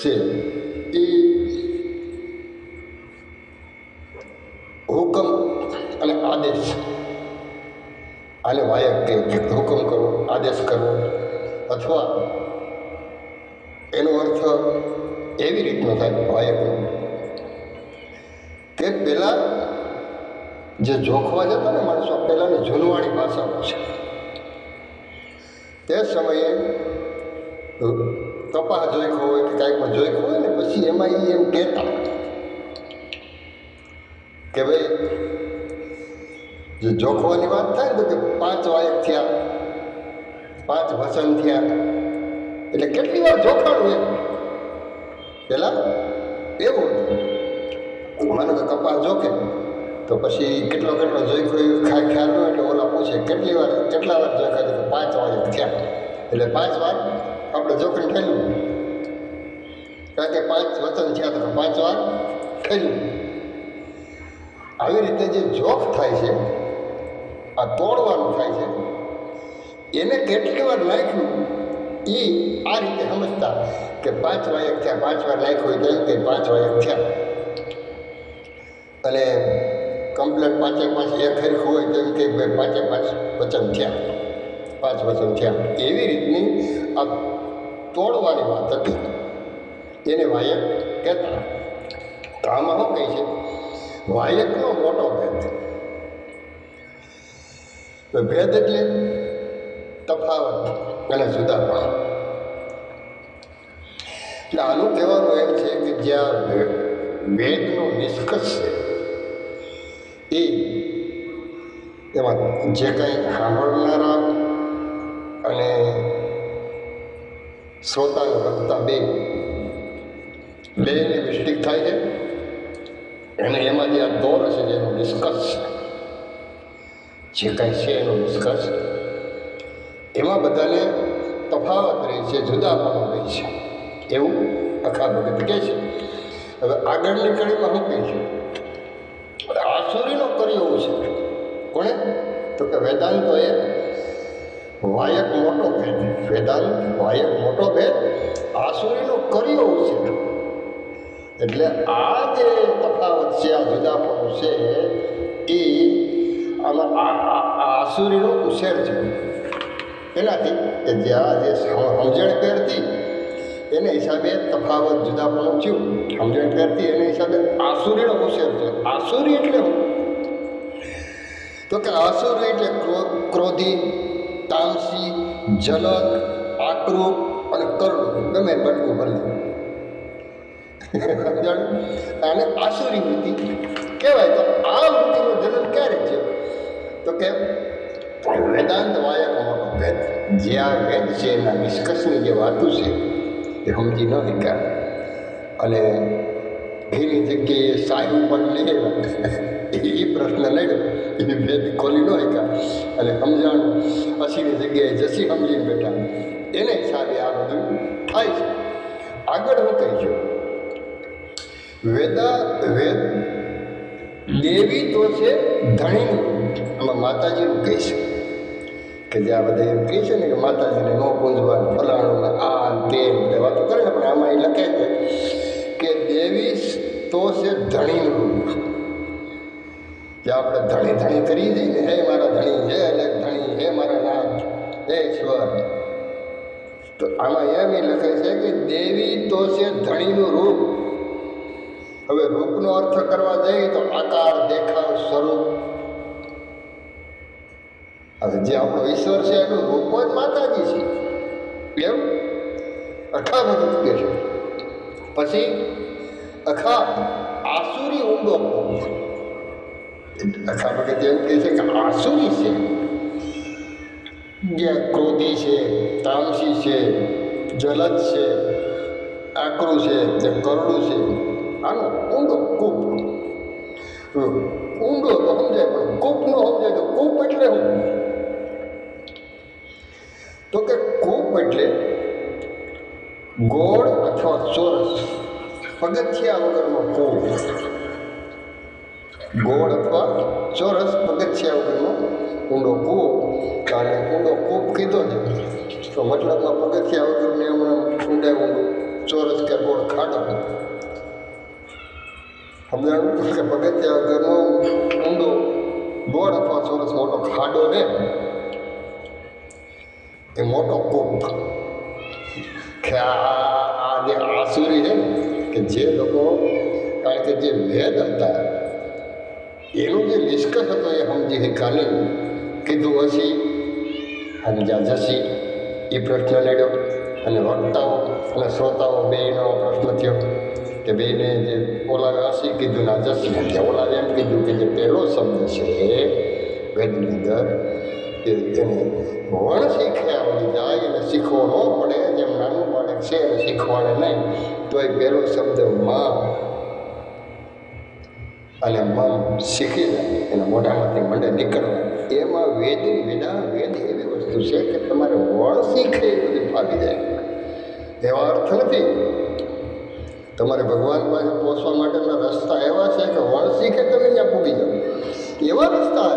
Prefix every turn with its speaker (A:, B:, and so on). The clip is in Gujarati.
A: છે. એ હુકમ અને આદેશ. આને વાયક કે હુકમ કરવો આદેશ કરવો અથવા એનો અર્થ એવી રીતનો થાય વાયકનો કે પહેલાં જે જોખવા જતા ને માણસો, પહેલાંની જૂનવાણી ભાષાઓ છે. તે સમયે કપાસ જોઈખો હોય કે કાંઈકમાં જોઈખો હોય ને પછી એમાં એ એમ કહેતા. કે ભાઈ, જે જોખવાની વાત થાય ને તો કે પાંચ વાયક થયા, પાંચ વસન થયા, એટલે કેટલી વાર જોખાણું એમ? પેલા એવું હતું માનો કે કપાસ જોખે, તો પછી કેટલો કેટલો જોઈ ખાય ખ્યાલ હોય એટલે ઓલા પૂછે, કેટલી વાર, કેટલા વાર જોખા તો પાંચ વાયક થયા? એટલે પાંચ વાર આપણે જોખમ થયેલું કારણ કે પાંચ વચન થયા તો પાંચ વાર થયેલું આવી રીતે જે જોખ થાય છે, આ તોડવાનું થાય છે, એને કેટલી વાર નાખ્યું એ આ રીતે સમજતા કે પાંચ વાયક થયા, પાંચ વાર નાખ્યું હોય તો પાંચ વાયક થયા. અને કમ્પ્લેટ પાંચે પાંચ એક હરખું હોય તો એમ કે પાંચે પાંચ વચન થયા. પાંચ વચન થયા એવી રીતની આ તોડવાની વાત હતી. એને વાયક કહેતા. આમાં શું કહે છે, વાયકનો મોટો ભેદ. ભેદ એટલે તફાવત અને જુદાપણ. એટલે આનું કહેવાનું એમ છે કે જ્યાં વેદનો નિષ્કર્ષ છે, એ એમાં જે કંઈ સાંભળનારા શ્રોતા અને બે. બેની મિસ્ટેક થાય છે. અને એમાં જે આ દોર છે જેનો નિષ્કર્ષ છે. જે કાંઈ છે એનો નિષ્કર્ષ. એમાં બધાને તફાવત રહે છે જુદાપણું રહે છે. એવું આખા ભગત કહે છે. હવે આગળની કડીમાં હું કહે છે આસુરીનો કર્યો છે. કોણે? તો કે વેદાંતો એ વાયક મોટો ભેદ. વેદાંત વાયક મોટો ભેદ આસુરીનો કર્યો છે. એટલે આ જે તફાવત છે, આ જુદાપણું છે, એ આમાં આસુરીનો ઉછેર છે. એનાથી કે જ્યાં જે સમ- સમજણ કરતી એને હિસાબે તફાવત જુદાપણું થયું. સમજણ કરતી એને હિસાબે આસુરીનો ઉછેર છે આસુરી એટલે તો કે આસુરી એટલે ક્રો- ક્રોધી તામસી જલક આક્રૂપ અને કરુણ ગમે બટકો બટકું અને આસુરી વૃત્તિ કહેવાય તો આ વૃત્તિનો જન્મ ક્યારે છે તો કે વેદાંત વાયક મોટો ભેદ. જે આ વેદ છે એના નિષ્કર્ષની જે વાતો છે, એ સમજી ન શક્યા. અને એની જગ્યાએ સાયું પણ લે એ પ્રશ્ન લડ્યો એ ભેદ ખોલી ન શક્યા. અને સમજણ અસીની જગ્યાએ જસી સમજીને બેઠા. એને હિસાબે આ બધું થાય છે. આગળ હું કહીશું વેદા, વેદ દેવી તો છે ધણીનું. આમાં માતાજીનું કહે છે કે જે આ બધા એમ કહે છે ને કે માતાજીને ન પૂંજવાનું ફલાણું આ, તે ને વાતો કરે ને, પણ આમાં એ લખે છે કે દેવી તો છે ધણીનું. રૂપ જે આપણે ધણી ધણી કરી જઈએ ને હે મારા ધણી, હે એટલે ધણી, હે મારા નાથ હે ઈશ્વર. તો આમાં એમ એ લખે છે કે દેવી તો છે ધણીનું રૂપ. હવે રૂપનો અર્થ કરવા જઈએ તો આકાર, દેખાવ, સ્વરૂપ. હવે જે આપણો ઈશ્વર છે એનું રૂપ જ માતાજી છે. એમ અખા બધું કે છે. પછી અખા આસુરી ઊંડો અખા ભગત એમ કહે છે કે આસુરી છે જે ક્રોધી છે તામસી છે જલદ છે આકરું છે જે કરડું છે આનો ઊંડો કૂપ ઊંડો તો સમજાય પણ કૂપ નો સમજાય તો કૂપ એટલે હું તો કે કૂપ એટલે ગોળ અથવા ચોરસ પગથિયા વગરનો કૂપ ગોળ અથવા ચોરસ પગથિયા વગરનો ઊંડો કૂવો. અને ઊંડો કૂપ કીધો છે, તો મતલબમાં પગથિયા વગરને હમણાં ઊંડે ઊંડો ચોરસ કે ગોળ ખાડો સમજાણું કે પગથિયા વગરનો ઊંડો ગોળ અથવા ચોરસ મોટો ખાડો ને? એ મોટો કૂપ. આ આ જે આસુરી છે, કે જે લોકો કારણ કે જે વેદ હતા એનો જે નિષ્કર્ષ હતો એ સમજી કાલે કીધું હસી અને જ્યાં એ પ્રશ્ન લડ્યો અને વક્તાઓ અને શ્રોતાઓ બેનો પ્રશ્ન થયો કે બેને જે ઓલાવે હસી કીધું ના જસી કે ઓલાવે એમ કીધું કે જે પહેલો શબ્દ છે, વેદની અંદર એ એને વણ શીખે આવડી જાય અને શીખવો ન પડે, જેમ નાનું બાળક છે એને શીખવાડે નહીં તો એ પહેલો શબ્દમાં અને મન શીખી જાય એના મોઢામાંથી મંડે નીકળવા. એમાં વેદ વિના, વેદ એવી વસ્તુ છે કે તમારે વણ શીખે એ બધું ફાવી જાય. એવા અર્થ નથી તમારે ભગવાન પાસે પહોંચવા માટેના રસ્તા એવા છે કે વળ શીખે તમે ત્યાં પૂગી જાઓ. એવા રસ્તા